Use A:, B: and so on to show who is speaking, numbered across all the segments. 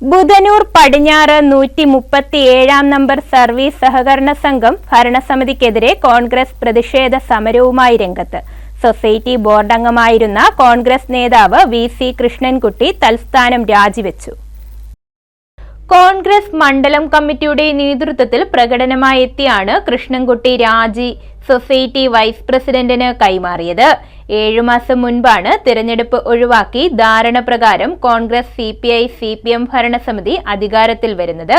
A: ബുധനൂർ പടിഞ്ഞാറ് നൂറ്റി മുപ്പത്തി ഏഴാം നമ്പർ സർവീസ് സഹകരണ സംഘം ഭരണസമിതിക്കെതിരെ കോൺഗ്രസ് പ്രതിഷേധ സമരവുമായി രംഗത്ത്. സൊസൈറ്റി ബോർഡ് അംഗമായിരുന്ന കോൺഗ്രസ് നേതാവ് വി സി കൃഷ്ണൻകുട്ടി തൽസ്ഥാനം രാജിവെച്ചു. കോൺഗ്രസ് മണ്ഡലം കമ്മിറ്റിയുടെ നേതൃത്വത്തിൽ പ്രകടനമായി എത്തിയാണ് കൃഷ്ണൻകുട്ടി രാജി സൊസൈറ്റി വൈസ് പ്രസിഡന്റിന് കൈമാറിയത്. ഏഴു മാസം മുൻപാണ് തിരഞ്ഞെടുപ്പ് ഒഴിവാക്കി ധാരണ പ്രകാരം Congress C P I C P M ഭരണസമിതി അധികാരത്തിൽ വരുന്നത്.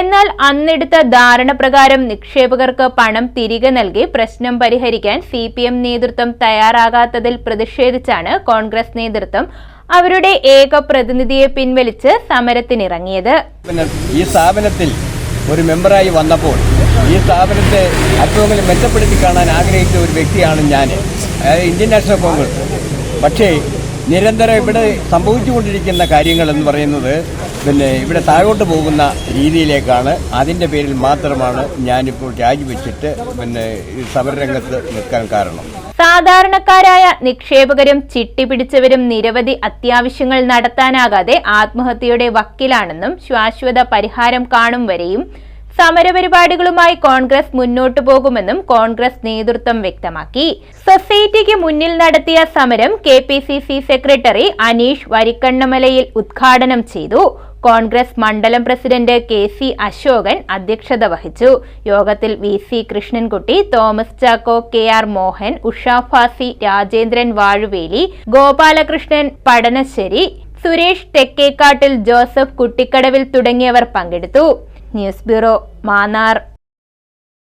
A: എന്നാൽ അന്നെടുത്ത ധാരണ പ്രകാരം നിക്ഷേപകർക്ക് പണം തിരികെ നൽകി പ്രശ്നം പരിഹരിക്കാൻ സി പി എം നേതൃത്വം തയ്യാറാകാത്തതിൽ പ്രതിഷേധിച്ചാണ് കോൺഗ്രസ് നേതൃത്വം അവരുടെ ഏക പ്രതിനിധിയെ പിൻവലിച്ച് സമരത്തിനിറങ്ങിയത്.
B: ഈ സ്ഥാപനത്തിൽ ഒരു മെമ്പറായി വന്നപ്പോൾ ഈ സ്ഥാപനത്തെ അറ്റോമിൽ മെച്ചപ്പെടുത്തി കാണാൻ ആഗ്രഹിച്ച ഒരു വ്യക്തിയാണ് ഞാൻ. ഇന്ത്യൻ നാഷണൽ കോൺഗ്രസ്. പക്ഷേ നിരന്തരം ഇവിടെ സംഭവിച്ചുകൊണ്ടിരിക്കുന്ന കാര്യങ്ങൾ എന്ന് പറയുന്നത് പിന്നെ ഇവിടെ താഴോട്ട് പോകുന്ന രീതിയിലേക്കാണ്. അതിന്റെ പേരിൽ മാത്രമാണ് ഞാനിപ്പോൾ രാജിവെച്ചിട്ട് പിന്നെ സമരരംഗത്ത് നിൽക്കാൻ കാരണം.
A: സാധാരണക്കാരായ നിക്ഷേപകരും ചിട്ടി പിടിച്ചവരും നിരവധി അത്യാവശ്യങ്ങൾ നടത്താനാകാതെ ആത്മഹത്യയുടെ വക്കിലാണെന്നും ശാശ്വത പരിഹാരം കാണും വരെയും സമരപരിപാടികളുമായി കോൺഗ്രസ് മുന്നോട്ടു പോകുമെന്നും കോൺഗ്രസ് നേതൃത്വം വ്യക്തമാക്കി. സൊസൈറ്റിക്ക് മുന്നിൽ നടത്തിയ സമരം കെ സെക്രട്ടറി അനീഷ് വരിക്കണ്ണമലയിൽ ഉദ്ഘാടനം ചെയ്തു. കോൺഗ്രസ് മണ്ഡലം പ്രസിഡന്റ് കെ സി അശോകൻ അധ്യക്ഷത വഹിച്ചു. യോഗത്തിൽ V C Krishnankutty Thomas Chacko K R Mohan ഉഷാഫാസി Rajendran Vazhuveli Gopalakrishnan Padanassery Suresh Thekkekattil Joseph Kuttikkadavil തുടങ്ങിയവർ പങ്കെടുത്തു. News bureau Mannar.